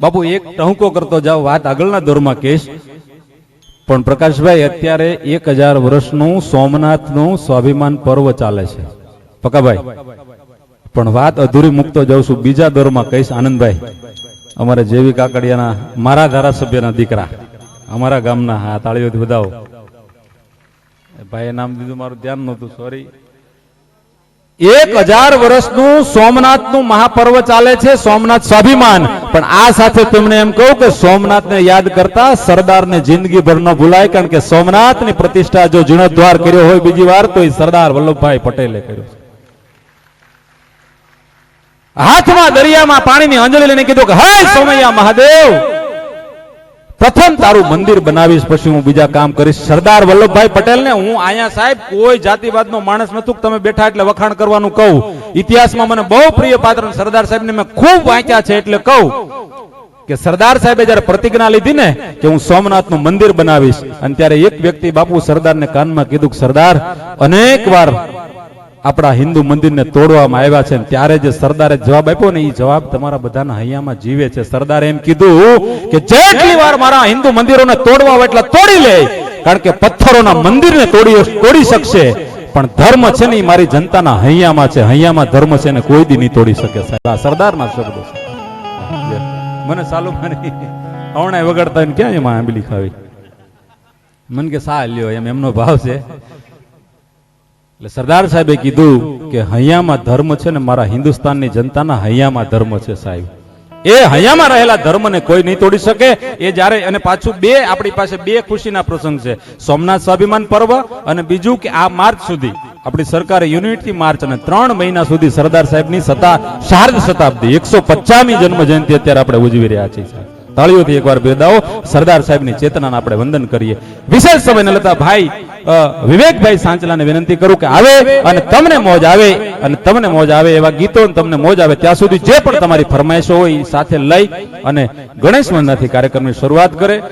બાપુ, એક ટહુકો કરતો જાઓ, વાત આગળના દોરમાં કહીશ. પણ પ્રકાશભાઈ, અત્યારે એક હજાર વર્ષનું સોમનાથનું સ્વાભિમાન પર્વ ચાલે છે. પકાભાઈ પણ વાત અધૂરી મૂકતો જાઉં છું, બીજા દોરમાં કહીશ, આનંદભાઈ. અમારે જેવી કાકડિયાના, મારા ધારાસભ્યના દીકરા, અમારા ગામના હા તાળીઓથી વધાવો. ભાઈએ નામ દીધું, મારું ધ્યાન નહોતું સોરી એક હજાર વર્ષનું સોમનાથનું મહાપર્વ ચાલે છે, સોમનાથ સ્વાભિમાન પણ આ સાથે તમને એમ કહું કે સોમનાથને યાદ કરતા સરદારને જિંદગી ભર ન ભૂલાય, કારણ કે સોમનાથની પ્રતિષ્ઠા જો જીર્ણોદ્વાર કર્યો હોય બીજી વાર, તો એ સરદાર વલ્લભભાઈ પટેલે કર્યો. હાથમાં દરિયામાં પાણીની અંજલી લઈને કીધું કે, હાય સોમૈયા મહાદેવ પ્રથમ તારું મંદિર બનાવીશ, પછી હું બીજા કામ કરીશ. સરદાર વલ્લભભાઈ પટેલ ને હું અહીંયા સાહેબ, કોઈ જાતિવાદનો માણસ નતું તમે બેઠા એટલે વખાણ કરવાનું કહું. ઇતિહાસમાં મને બહુ પ્રિય પાત્ર સરદાર સાહેબને મેં ખૂબ વાંચ્યા છે એટલે કહું કે સરદાર સાહેબે જયારે પ્રતિજ્ઞા લીધી ને કે હું સોમનાથનું મંદિર બનાવીશ, અને ત્યારે એક વ્યક્તિ બાપુ સરદારને કાનમાં કીધું કે, સરદાર, અનેક વાર આપણા હિન્દુ મંદિરને તોડવામાં આવ્યા છે ત્યારે જે સરદારે જવાબ આપ્યો ને એ જવાબ તમારા બધાના હૈયામાં જીવે છે. સરદારે એમ કીધું કે જેટલી વાર મારા હિન્દુ મંદિરોને તોડવા હોય એટલા તોડી લે, કારણ કે પથ્થરોના મંદિરને તોડી તોડી શકશે. પણ ધર્મ છે ને એ મારી જનતાના હૈયામાં છે. હૈયામાં ધર્મ છે ને કોઈ દી નહીં તોડી શકે સાહેબ. આ સરદારના શબ્દો છે. મને મારી અવણાય વગાડતા ક્યાં એમાં આંબલી ખાવી? મને કે સા લ્યો એમ એમનો ભાવ છે. એટલે સરદાર સાહેબે કીધું કે હૈયામાં ધર્મ છે ને મારા હિન્દુસ્તાનની જનતાના હૈયામાં ધર્મ છે સાહેબ. એ હૈયામાં રહેલા ધર્મને કોઈ નહીં તોડી શકે. એ જ્યારે અને પાછું બે આપણી પાસે બે ખુશીના પ્રસંગ છે. સોમનાથ સ્વાભિમાન પર્વ અને બીજું કે આ માર્ચ સુધી, આપણી સરકારે યુનિટથી માર્ચ અને ત્રણ મહિના સુધી સરદાર સાહેબની સત્તા, શારદ શતાબ્દી, એકસો પચાસમી જન્મ જયંતિ અત્યારે આપણે ઉજવી રહ્યા છીએ સાહેબ. તાળીઓથી એકવાર બિરદાવો, સરદાર સાહેબની ચેતનાને આપણે વંદન કરીએ. વિશેષ સમયને લતા ભાઈ વિવેકભાઈ સાંચલાને વિનંતી કરું કે આવે અને તમને મોજ આવે. અને તમને મોજ આવે એવા ગીતો તમને મોજ આવે ત્યાં સુધી જે પણ તમારી ફરમાઈશો હોય એ સાથે લઈ અને ગણેશ વંદનાથી કાર્યક્રમની શરૂઆત કરે.